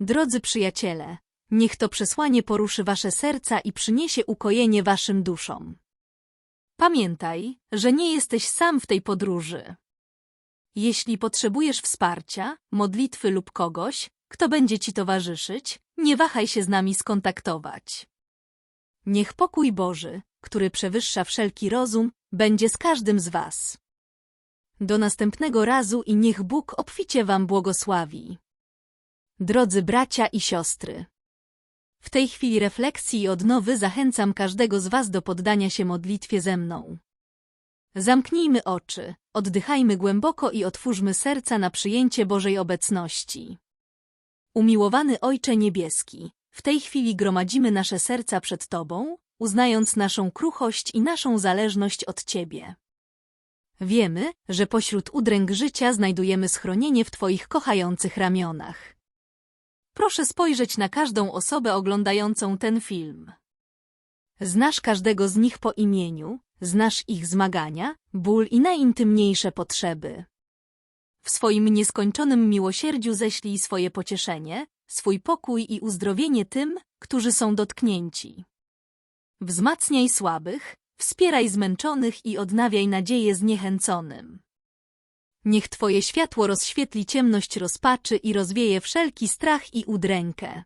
Drodzy przyjaciele, niech to przesłanie poruszy wasze serca i przyniesie ukojenie waszym duszom. Pamiętaj, że nie jesteś sam w tej podróży. Jeśli potrzebujesz wsparcia, modlitwy lub kogoś, kto będzie ci towarzyszyć, nie wahaj się z nami skontaktować. Niech pokój Boży, który przewyższa wszelki rozum, będzie z każdym z was. Do następnego razu i niech Bóg obficie wam błogosławi. Drodzy bracia i siostry, w tej chwili refleksji i odnowy zachęcam każdego z was do poddania się modlitwie ze mną. Zamknijmy oczy, oddychajmy głęboko i otwórzmy serca na przyjęcie Bożej obecności. Umiłowany Ojcze Niebieski, w tej chwili gromadzimy nasze serca przed Tobą, uznając naszą kruchość i naszą zależność od Ciebie. Wiemy, że pośród udręk życia znajdujemy schronienie w Twoich kochających ramionach. Proszę spojrzeć na każdą osobę oglądającą ten film. Znasz każdego z nich po imieniu, znasz ich zmagania, ból i najintymniejsze potrzeby. W swoim nieskończonym miłosierdziu ześlij swoje pocieszenie, swój pokój i uzdrowienie tym, którzy są dotknięci. Wzmacniaj słabych, wspieraj zmęczonych i odnawiaj nadzieję zniechęconym. Niech Twoje światło rozświetli ciemność rozpaczy i rozwieje wszelki strach i udrękę.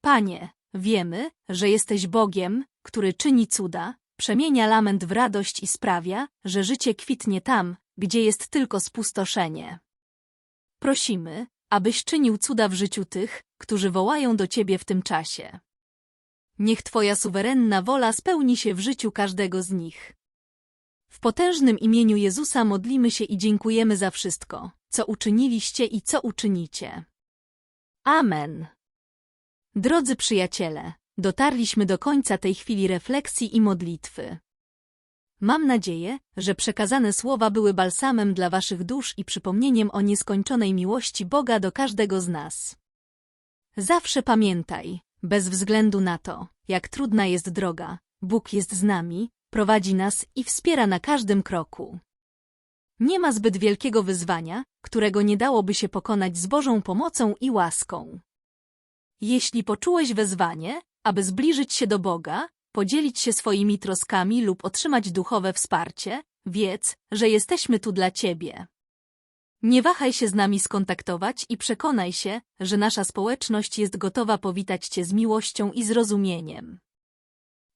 Panie, wiemy, że jesteś Bogiem, który czyni cuda, przemienia lament w radość i sprawia, że życie kwitnie tam, gdzie jest tylko spustoszenie. Prosimy, abyś czynił cuda w życiu tych, którzy wołają do Ciebie w tym czasie. Niech Twoja suwerenna wola spełni się w życiu każdego z nich. W potężnym imieniu Jezusa modlimy się i dziękujemy za wszystko, co uczyniliście i co uczynicie. Amen. Drodzy przyjaciele, dotarliśmy do końca tej chwili refleksji i modlitwy. Mam nadzieję, że przekazane słowa były balsamem dla waszych dusz i przypomnieniem o nieskończonej miłości Boga do każdego z nas. Zawsze pamiętaj, bez względu na to, jak trudna jest droga, Bóg jest z nami, prowadzi nas i wspiera na każdym kroku. Nie ma zbyt wielkiego wyzwania, którego nie dałoby się pokonać z Bożą pomocą i łaską. Jeśli poczułeś wezwanie, aby zbliżyć się do Boga, podzielić się swoimi troskami lub otrzymać duchowe wsparcie, wiedz, że jesteśmy tu dla Ciebie. Nie wahaj się z nami skontaktować i przekonaj się, że nasza społeczność jest gotowa powitać Cię z miłością i zrozumieniem.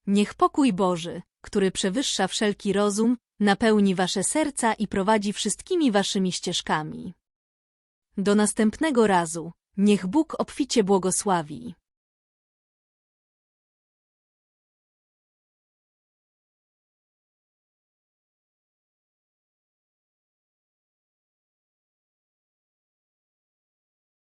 Niech pokój Boży, który przewyższa wszelki rozum, napełni Wasze serca i prowadzi wszystkimi Waszymi ścieżkami. Do następnego razu, niech Bóg obficie błogosławi.